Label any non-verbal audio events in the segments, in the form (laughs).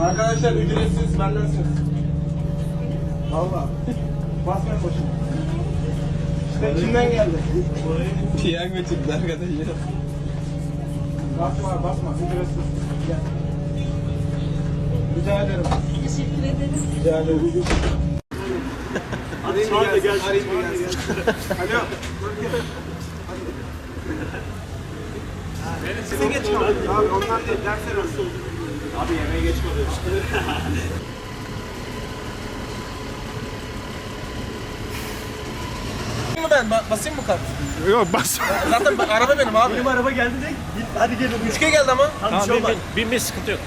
Arkadaşlar ücretsiz bendensiniz. Valla. Basmayın boşuna. İşte kimden geldi? Piyango çıktı arkadaşlar. Basma basma ücretsiz. Gel. Rica ederim. Teşekkür ederim. Rica ederim. Arayayım mı gelsin? Arayayım mı gelsin? Alo. Size geç kalın. Abi onlar değil dersler olsun. Abi yemeğe geç kalıyoruz. (laughs) mı ben? Ba- basayım mı kart? Yok bas. (laughs) Zaten ben- araba benim abi. Benim araba geldi de git hadi gelin. 3K geldi ama. Tamam, Tamam bin, bin, bin, bin sıkıntı yok.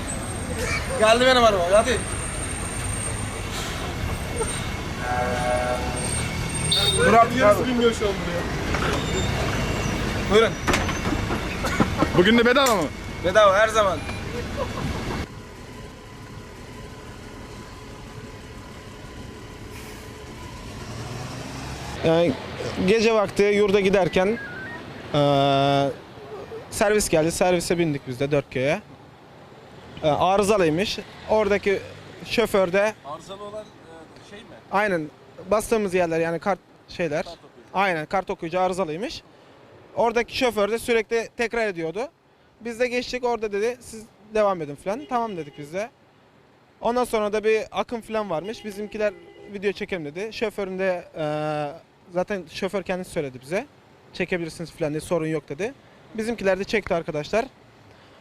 Geldi benim araba. Hadi. Artık abi. bilmiyor şu an buraya. Buyurun. Bugün de bedava mı? Bedava her zaman. Yani gece vakti yurda giderken eee, servis geldi. Servise bindik biz de 4K'ye. Eee, arızalıymış. Oradaki şoför de Arızalı olan şey mi? aynen bastığımız yerler yani kart şeyler. Aynen kart okuyucu arızalıymış. Oradaki şoför de sürekli tekrar ediyordu. Biz de geçtik orada dedi siz devam edin falan. Tamam dedik biz de. Ondan sonra da bir akım falan varmış. Bizimkiler video çekelim dedi. Şoförün de eee, zaten şoför kendisi söyledi bize. Çekebilirsiniz falan diye sorun yok dedi. Bizimkiler de çekti arkadaşlar.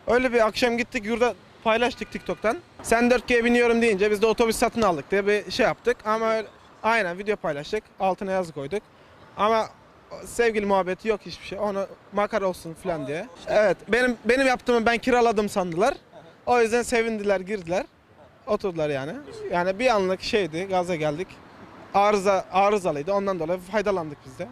Öyle bir akşam gittik yurda paylaştık TikTok'tan. Sen 4G biniyorum deyince biz de otobüs satın aldık diye bir şey yaptık. Ama öyle- aynen video paylaştık. Altına yazı koyduk. Ama sevgili muhabbeti yok hiçbir şey. Onu makar olsun falan diye. Evet benim benim yaptığımı ben kiraladım sandılar. O yüzden sevindiler girdiler. Oturdular yani. Yani bir anlık şeydi gaza geldik. Arıza arızalıydı ondan dolayı faydalandık biz de.